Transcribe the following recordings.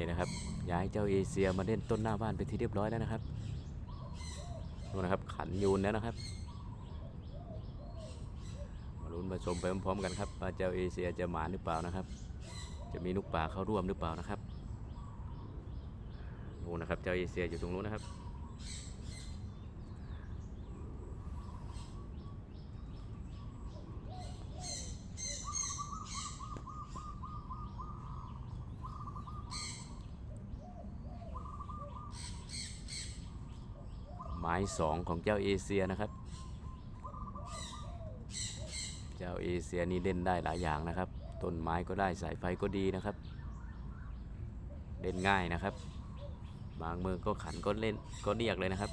นี่นะครับย้ายเจ้าเอเชียมาเล่นต้นหน้าบ้านไปนที่เรียบร้อยแล้วนะครับดูนะครับขันยูนแล้วนะครับ มาลุ้นมาชมไปพร้อมๆกันครับว่าเจ้าเอเชียจะหมานหรือเปล่านะครับ จะมีนกป่าเข้าร่วมหรือเปล่านะครับดูนะครับเจ้าเอเชียอยู่ตรงนู้นนะครับ หมายสองของเจ้าเอเชียนะครับ เจ้าเอเชียนี่เล่นได้หลายอย่างนะครับ ต้นไม้ก็ได้สายไฟก็ดีนะครับ เล่นง่ายนะครับ บางมือก็ขันก็เล่นก็เรียกเลยนะครับ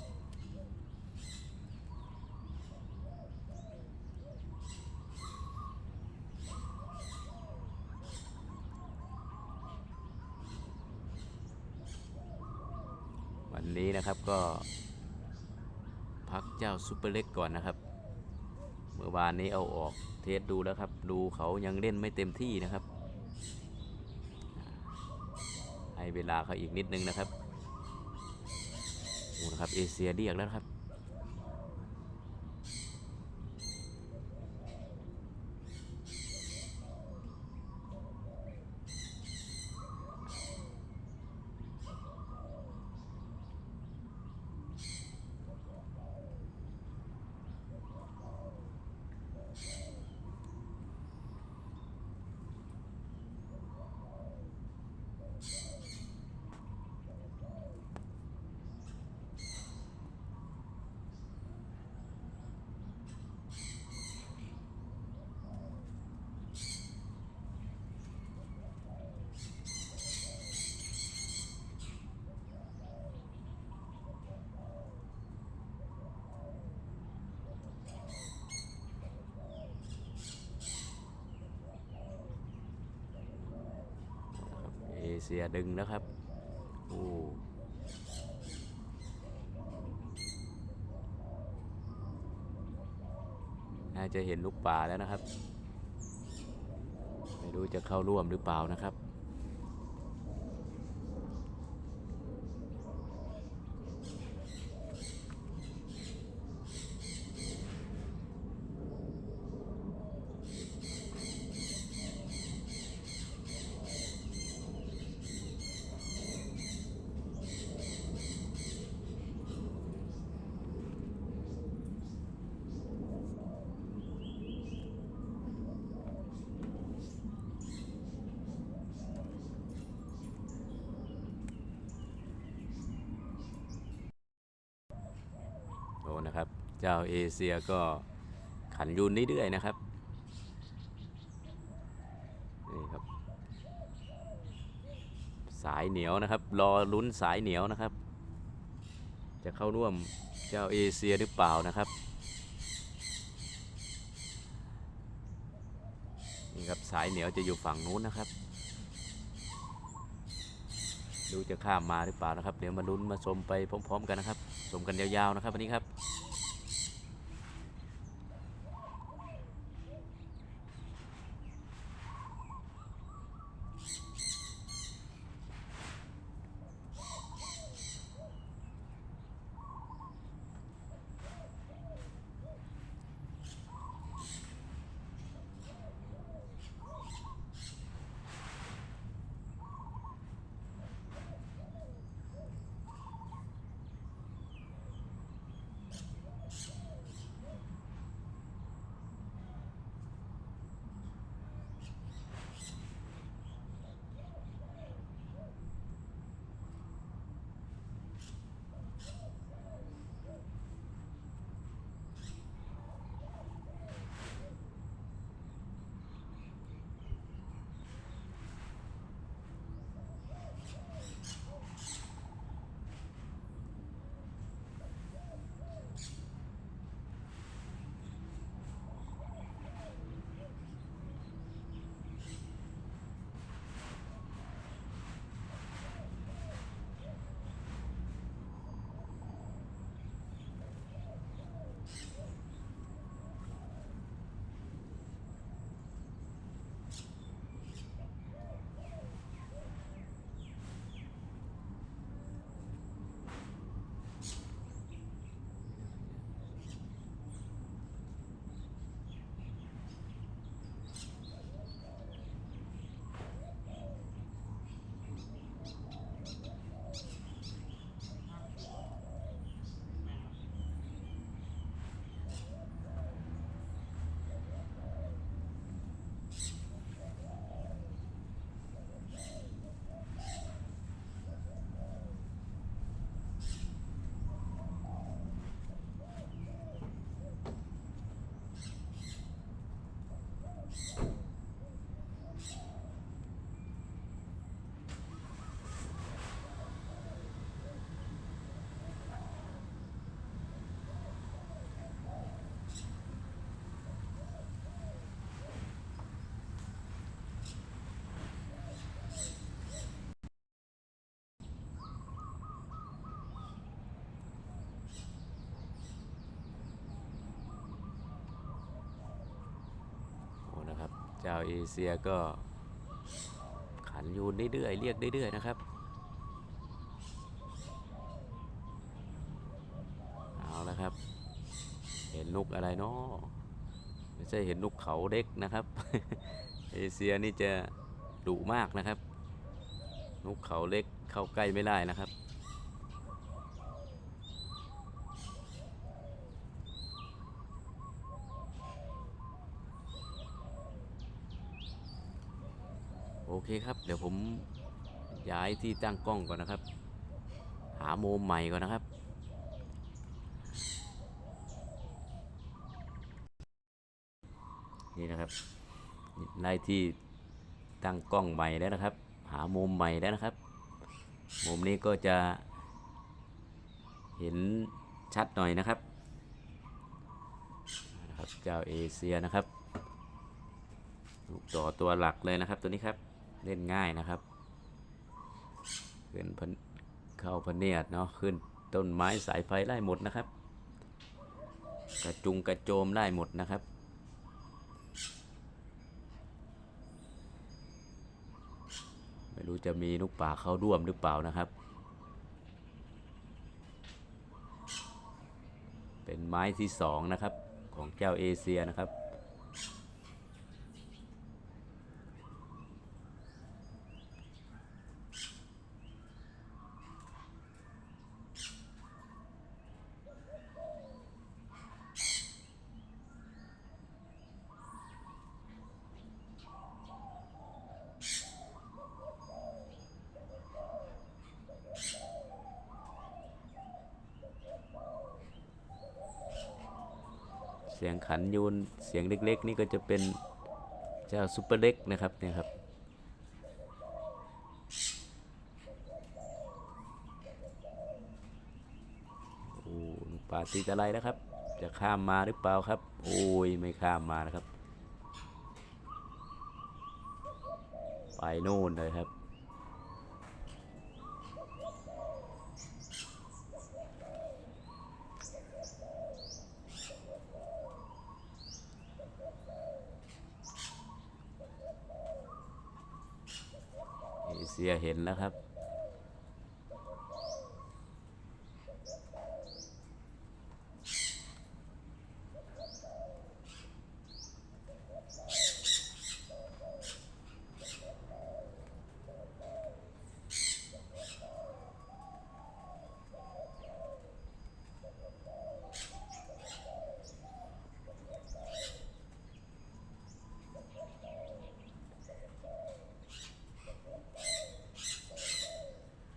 วันนี้นะครับก็ เจ้าซูเปอร์เล็กก่อนนะครับ เมื่อวานนี้เอาออกเทสดูแล้วครับ ดูเขายังเล่นไม่เต็มที่นะครับ ให้เวลาเขาอีกนิดนึงนะครับดูนะครับเอเชียเรียกแล้วครับ เสียดึงนะครับโอ้น่าจะเห็นลูกป่าแล้วนะครับ ไม่รู้จะเข้าร่วมหรือเปล่านะครับ เจ้าเอเชียก็ขันยูนเรื่อยๆนะครับ นี่ครับ สายเหนียวนะครับ รอลุ้นสายเหนียวนะครับ จะเข้าร่วมเจ้าเอเชียหรือเปล่านะครับ นี่ครับสายเหนียวจะอยู่ฝั่งนู้นนะครับดูจะข้ามมาหรือเปล่านะครับ เดี๋ยวมาลุ้นมาชมไปพร้อม ๆ กันนะครับชมกันยาวๆนะครับวันนี้ครับ จ้าเอเชียก็ขันยูนเรื่อยๆเรียกเรื่อยๆนะครับ เอาแล้วครับ เห็นนกอะไรเนาะไม่ใช่เห็นนกเขาเล็กนะครับ เอเชียนี่จะดุมากนะครับนกเขาเล็กเข้าใกล้ไม่ได้นะครับ โอเคครับ เดี๋ยวผมย้ายที่ตั้งกล้องก่อนนะครับ หามุมใหม่ก่อนนะครับนี่นะครับไล่ที่ตั้งกล้องใหม่แล้วนะครับ หามุมใหม่แล้วนะครับ มุมนี้ก็จะเห็นชัดหน่อยนะครับนะครับ เจ้าเอเชียนะครับลูกต่อตัวหลักเลยนะครับตัวนี้ครับ เล่นง่ายนะครับ ขึ้นพนเข้าพเนียดเนาะขึ้นต้นไม้สายไฟได้หมดนะครับ กระจุงกระโจมได้หมดนะครับไม่รู้จะมีนกป่าเข้าร่วมหรือเปล่านะครับ เป็นไม้ที่สองนะครับของเจ้าเอเชียนะครับ สียงขันยูนเสียงเล็ก ๆ นี่ก็จะเป็นเจ้าซูเปอร์เล็กนะครับเนี่ยครับโอ้ปลาตีตะไลนะครับ จะข้ามมาหรือเปล่าครับ โอ้ยไม่ข้ามมานะครับ ไปโน่นเลยครับ เอ เห็นแล้วครับ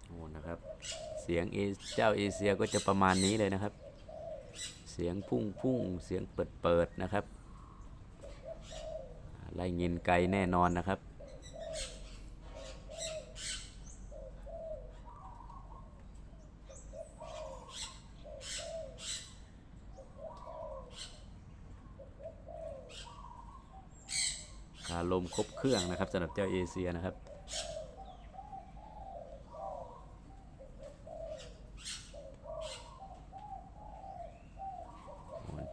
โอ้นะครับ เสียงเอเจ้าเอเชียก็จะประมาณนี้เลยนะครับ เสียงพุ่งพุ่งเสียงเปิดเปิดนะครับไล่เงินไกลแน่นอนนะครับขาลมครบเครื่องนะครับสำหรับเจ้าเอเชียนะครับ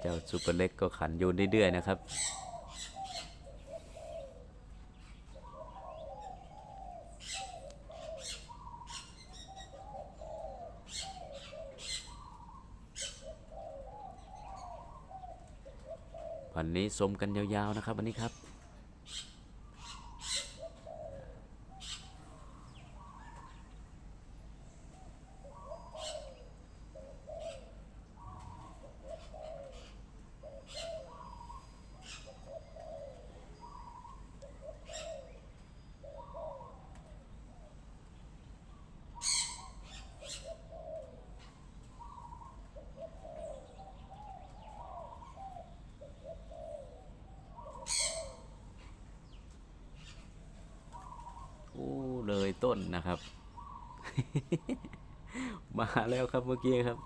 เจ้า ซูเปอร์เล็กก็ขันโยนเรื่อยๆนะครับ วันนี้สมกันยาวๆนะครับวันนี้ครับ โอ้เลย ต้นนะครับ มาแล้วครับเมื่อกี้ครับ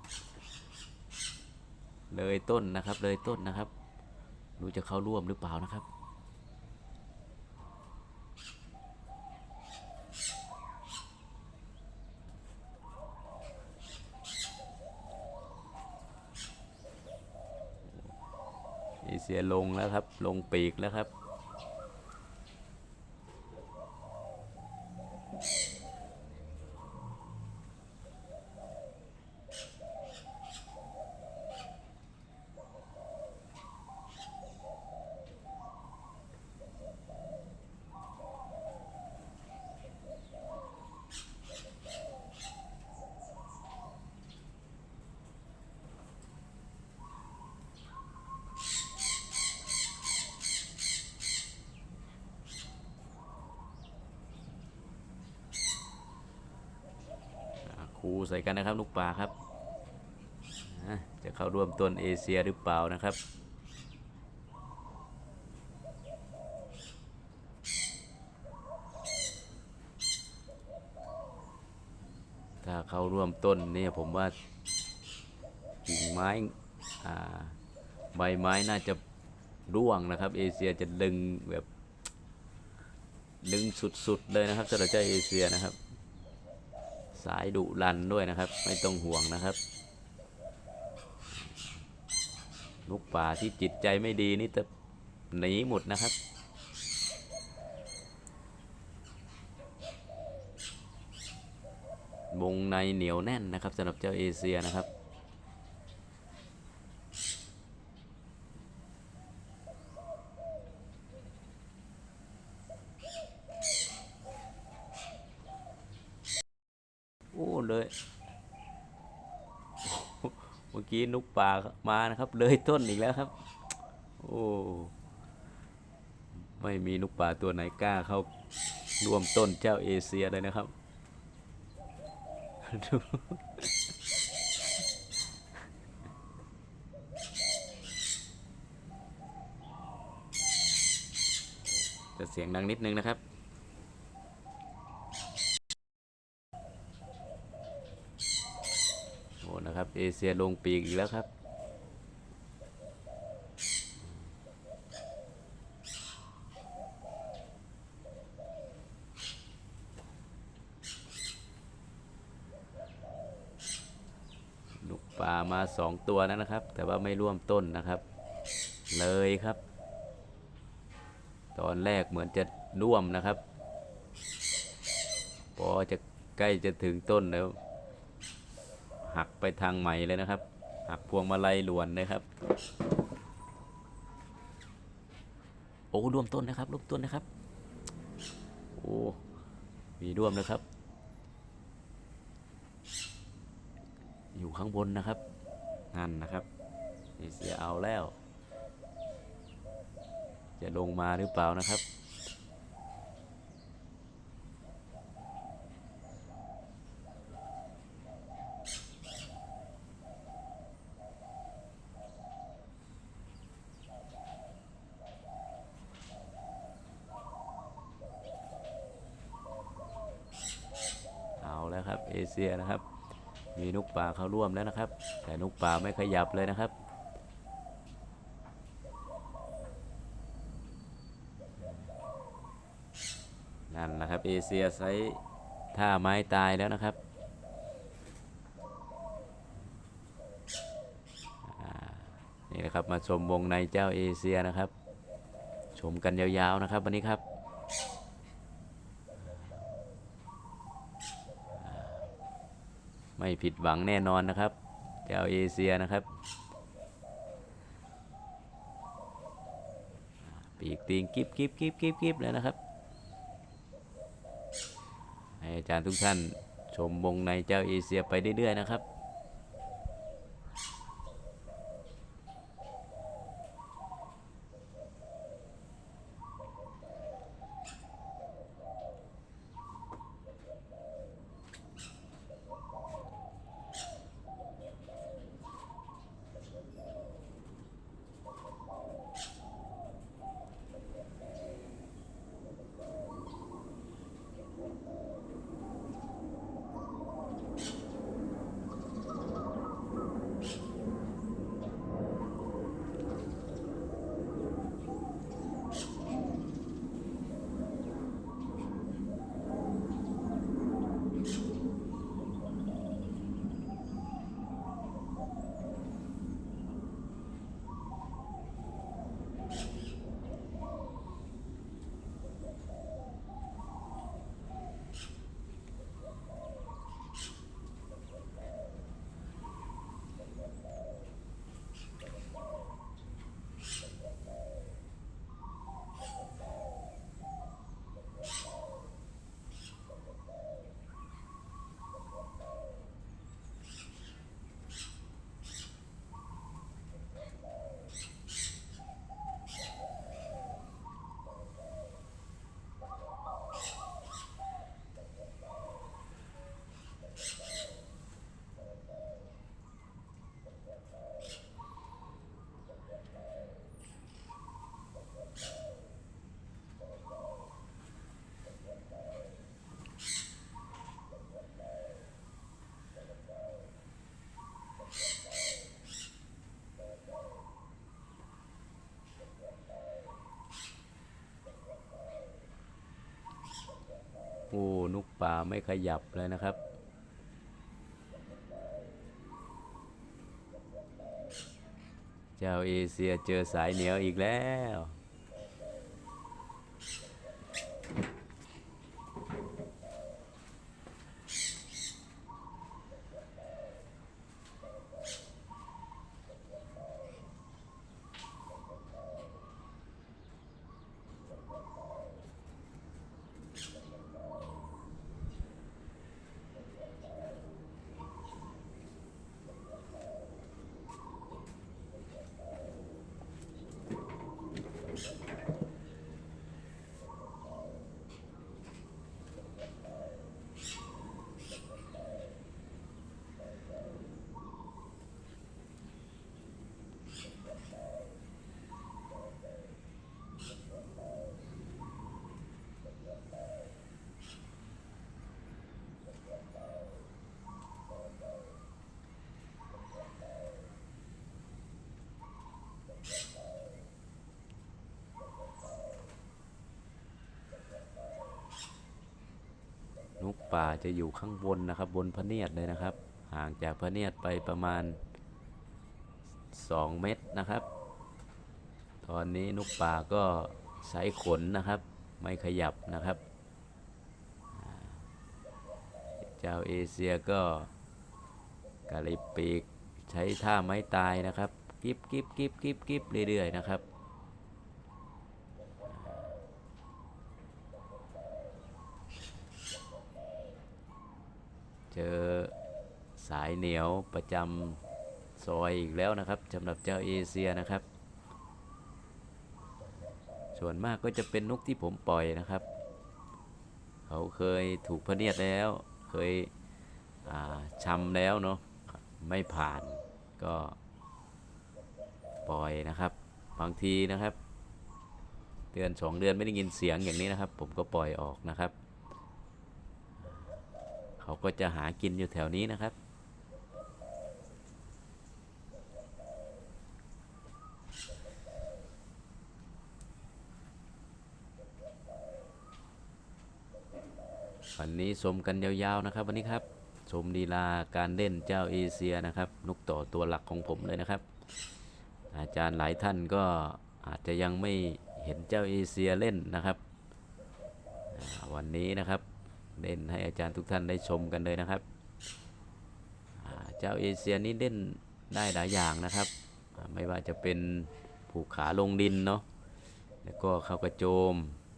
เลยต้นนะครับ เลยต้นนะครับรู้จะเข้าร่วมหรือเปล่านะครับ เอเชียลงแล้วครับ ลงปีกแล้วครับ คูใส่กันนะครับลูกปลาครับ จะเข้าร่วมต้นเอเชียหรือเปล่านะครับถ้าเข้าร่วมต้นเนี่ยผมว่ากิ่งไม้ใบไม้น่าจะร่วงนะครับ เอเชียจะดึงแบบดึงสุดๆเลยนะครับสำหรับเจ้าเอเชียนะครับ สายดุรันด้วยนะครับ ไม่ต้องห่วงนะครับลูกป่าที่จิตใจไม่ดีนี่จะหนีหมดนะครับ วงในเหนียวแน่นนะครับสำหรับเจ้าเอเชียนะครับ โอ้เลย เมื่อ กี้นุกป่ามานะครับ เลยต้นอีกแล้วครับ โอ้ไม่มีนุกป่าตัวไหนกล้าเข้าร่วมต้นเจ้าเอเชียเลยนะครับดูจะเสียงดังนิดนึงนะครับ โอ้ นะครับ เอเชียลงปีกอีกแล้วครับ ลูกปลามาสองตัวแล้วนะครับ แต่ว่าไม่ร่วมต้นนะครับ เลยครับ ตอนแรกเหมือนจะร่วมนะครับ พอจะใกล้จะถึงต้นแล้ว หักไปทางใหม่เลยนะครับ หักพวงมาลัยหลวนนะครับ โอ้ร่วมต้นนะครับร่วมต้นนะครับ โอ้มีร่วมนะครับ อยู่ข้างบนนะครับนั่นนะครับเอเสียเอาแล้ว จะลงมาหรือเปล่านะครับ เอาแล้วครับ เซียนะครับ มีนกป่าเข้าร่วมแล้วนะครับ แต่นกป่าไม่ขยับเลยนะครับนั่นแหละครับเอเชียไซท่าไม้ตายแล้วนะครับนี่นะครับมาชมวงในเจ้าเอเชียนะครับ ชมกันยาวๆนะครับวันนี้ครับ ไม่ผิดหวังแน่นอนนะครับเจ้าเอเชียนะครับ ปีกตีงกิบกิบกิบกิบกิบเลยนะครับให้อาจารย์ทุกท่านชมวงในเจ้าเอเชียไปเรื่อยๆนะครับ โอ้นกป่าไม่ขยับเลยนะครับ เจ้าเอเชียเจอสายเหนียวอีกแล้ว ป่าจะอยู่ข้างบนนะครับ บนพระเนียดเลยนะครับ ห่างจากพระเนียดไปประมาณ 2 เมตรนะครับ ตอนนี้นกป่าก็ใช้ขนนะครับ ไม่ขยับนะครับอ่าเจ้าเอเชียก็กระลิบปีกใช้ท่าไม้ตายนะครับ กิบกิบกิบกิบกิบเรื่อยๆนะครับ เจอสายเหนียวประจำซอยอีกแล้วนะครับสำหรับเจ้าเอเชียนะครับ ส่วนมากก็จะเป็นนกที่ผมปล่อยนะครับ เขาเคยถูกพเนียดแล้ว เคยอ่าชำแล้วเนาะไม่ผ่านก็ปล่อยนะครับ บางทีนะครับ เดือนสองเดือนไม่ได้ยินเสียงอย่างนี้นะครับ ผมก็ปล่อยออกนะครับ เขาก็จะหากินอยู่แถวนี้นะครับ วันนี้ชมกันยาวๆนะครับ วันนี้ครับชมลีลาการเล่นเจ้าเอเชียนะครับนกต่อตัวหลักของผมเลยนะครับ อาจารย์หลายท่านก็อาจจะยังไม่เห็นเจ้าเอเชียเล่นนะครับวันนี้นะครับเล่นให้อาจารย์ทุกท่านได้ชมกันเลยนะครับเจ้าเอเชียนี้เล่นได้หลายอย่างนะครับ ไม่ว่าจะเป็นผูกขาลงดินเนาะแล้วก็เข้ากระโจม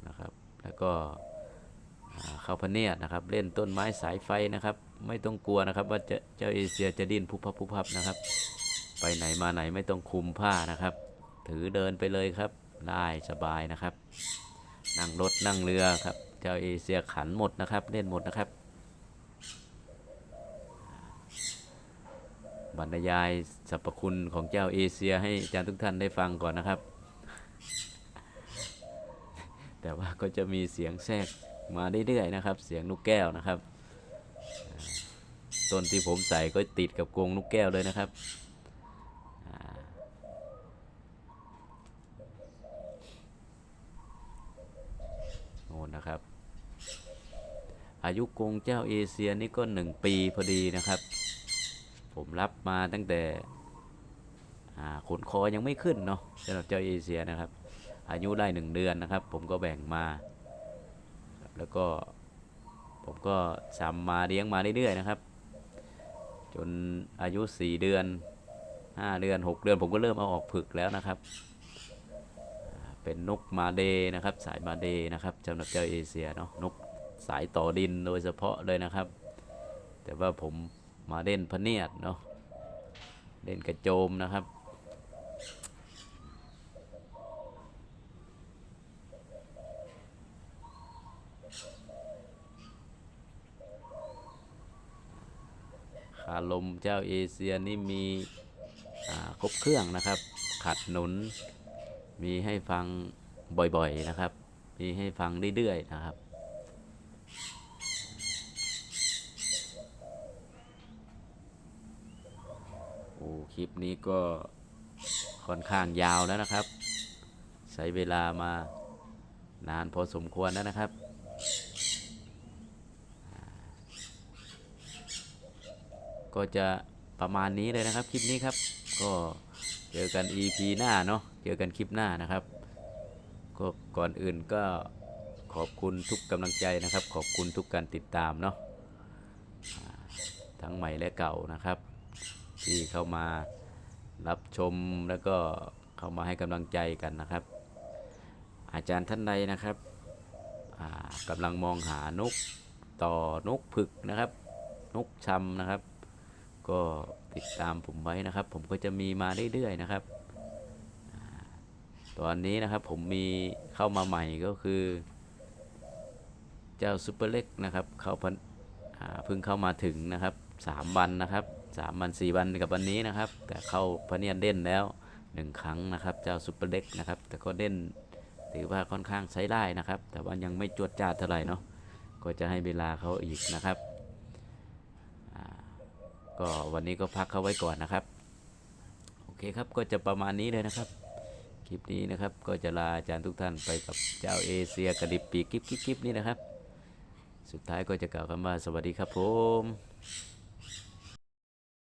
นะครับ แล้วก็ เข้าพะเนียดนะครับ เล่นต้นไม้สายไฟนะครับ ไม่ต้องกลัวนะครับ ว่าจะเจ้าเอเชียจะดิ้นพุบพับพุบพับนะครับ ไปไหนมาไหนไม่ต้องคุมผ้านะครับ ถือเดินไปเลยครับ ได้สบายนะครับ นั่งรถนั่งเรือครับ เจ้าเอเชียขันหมดนะครับ เล่นหมดนะครับบรรยายสรรพคุณของเจ้าเอเชียให้อาจารย์ทุกท่านได้ฟังก่อนนะครับ แต่ว่าก็จะมีเสียงแทรก มาเรื่อยๆนะครับ เสียงนกแก้วนะครับต้นที่ผมใส่ก็ติดกับกรงนกแก้วเลยนะครับโน่นนะครับ อายุกรงเจ้าเอเชียนี่ก็หนึ่งปีพอดีนะครับ ผมรับมาตั้งแต่ขนคอยังไม่ขึ้นเนาะสำหรับเจ้าเอเชียนะครับ อายุได้หนึ่งเดือนนะครับ ผมก็แบ่งมา แล้วก็ผมก็ซำมาเลี้ยงมาเรื่อยๆนะครับ จนอายุสี่เดือนห้าเดือนหกเดือน ผมก็เริ่มเอาออกผึกแล้วนะครับ เป็นนกมาเดนะครับ สายมาเดนะครับสำหรับเจ้าเอเชียเนาะนกสายต่อดินโดยเฉพาะเลยนะครับ แต่ว่าผมมาเล่นพเนียดเนาะเล่นกระโจมนะครับาลมเจ้าเอเชียนี่มีครบเครื่องนะครับ ขัดหนุน มีให้ฟังบ่อยๆนะครับ มีให้ฟังเรื่อยๆนะครับโอ้คลิปนี้ก็ค่อนข้างยาวแล้วนะครับ ใช้เวลามานานพอสมควรแล้วนะครับ ก็จะประมาณนี้เลยนะครับ คลิปนี้ครับ ก็เจอกัน EP หน้าเนาะเจอกันคลิปหน้านะครับก็ก่อนอื่นก็ขอบคุณทุกกำลังใจนะครับ ขอบคุณทุกการติดตามเนาะทั้งใหม่และเก่านะครับ ที่เข้ามารับชมแล้วก็เข้ามาให้กำลังใจกันนะครับ อาจารย์ท่านใดนะครับกำลังมองหานกต่อนกผึกนะครับ นกชำนะครับ ก็ติดตามผมไว้นะครับ ผมก็จะมีมาเรื่อยๆนะครับ ตอนนี้นะครับผมมีเข้ามาใหม่ก็คือ เจ้าซูเปอร์เล็กนะครับเข้าพันอ่าเพิ่งเข้ามาถึงนะครับสามวันนะครับสามวันสี่วันกับวันนี้นะครับ แต่เข้าพระเนียนเด่นแล้วหนึ่งครั้งนะครับ เจ้าซูเปอร์เล็กนะครับ แต่ก็เด่นถือว่าค่อนข้างใช้ได้นะครับ แต่ว่ายังไม่จวดจ้าเท่าไหร่เนาะก็จะให้เวลาเขาอีกนะครับ ก็วันนี้ก็พักเขาไว้ก่อนนะครับ โอเคครับก็จะประมาณนี้เลยนะครับ คลิปนี้นะครับก็จะลาอาจารย์ทุกท่านไปกับเจ้าเอเชียกระดิบปีกคลิปคลิปคลิปนี้นะครับ สุดท้ายก็จะกล่าวคำว่าสวัสดีครับผม